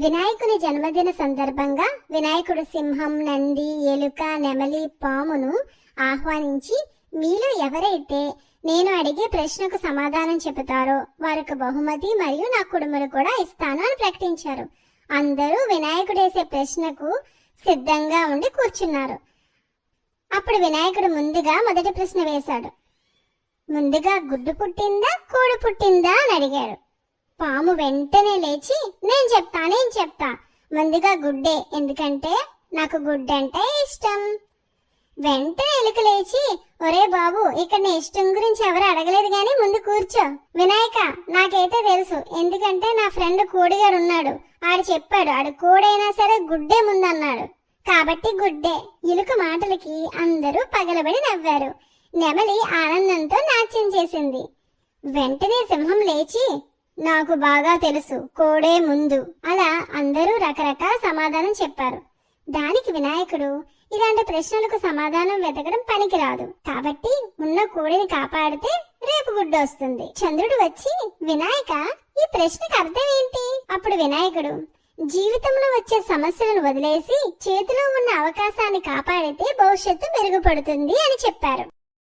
వినాయకుని జన్మదిన సందర్భంగా వినాయకుడు సింహం నంది ఎలుక నెమలి పామును ఆహ్వానించి మీలో ఎవరైతే నేను అడిగే ప్రశ్నకు సమాధానం చెబుతారో వారికి బహుమతి మరియు నా కుడుములు కూడా ఇస్తాను అని ప్రకటించారు. అందరూ వినాయకుడేసే ప్రశ్నకు సిద్ధంగా ఉండి కూర్చున్నారు. అప్పుడు వినాయకుడు ముందుగా మొదటి ప్రశ్న వేశాడు. ముందుగా గుడ్డు పుట్టిందా కోడి పుట్టిందా? అని అడిగాడు పాము వెంటనే లేచి నేను చెప్తా నేను చెప్తా. ముందుగా గుడ్డే ఎందుకంటే నాకు గుడ్డంటే ఇష్టం. వెంటనే ఎలుక లేచి ఒరే బాబు ఇక్కడ నీ ఇష్టం గురించి ఎవరు అడగలేదు గాని ముందు కూర్చో. వినాయక నాకైతే తెలుసు ఎందుకంటే నా ఫ్రెండ్ కోడిగాడు ఉన్నాడు. ఆడు చెప్పాడు ఆడు కోడైనా సరే గుడ్డే ముందన్నాడు. కాబట్టి గుడ్డే. ఎలుక మాటలకి అందరూ పగలబడి నవ్వారు. నెమలి ఆనందంతో నాట్యం చేసింది. వెంటనే సింహం లేచి నాకు బాగా తెలుసు కోడే ముందు. అలా అందరూ రకరకాల సమాధానం చెప్పారు. దానికి వినాయకుడు ఇలాంటి ప్రశ్నలకు సమాధానం వెతకడం పనికిరాదు. కాబట్టి ఉన్న కోడిని కాపాడితే రేపు గుడ్డు వస్తుంది. చంద్రుడు వచ్చి వినాయక ఈ ప్రశ్నకు అర్థం ఏంటి అప్పుడు వినాయకుడు జీవితంలో వచ్చే సమస్యలను వదిలేసి చేతిలో ఉన్న అవకాశాన్ని కాపాడితే భవిష్యత్తు మెరుగుపడుతుంది అని చెప్పారు.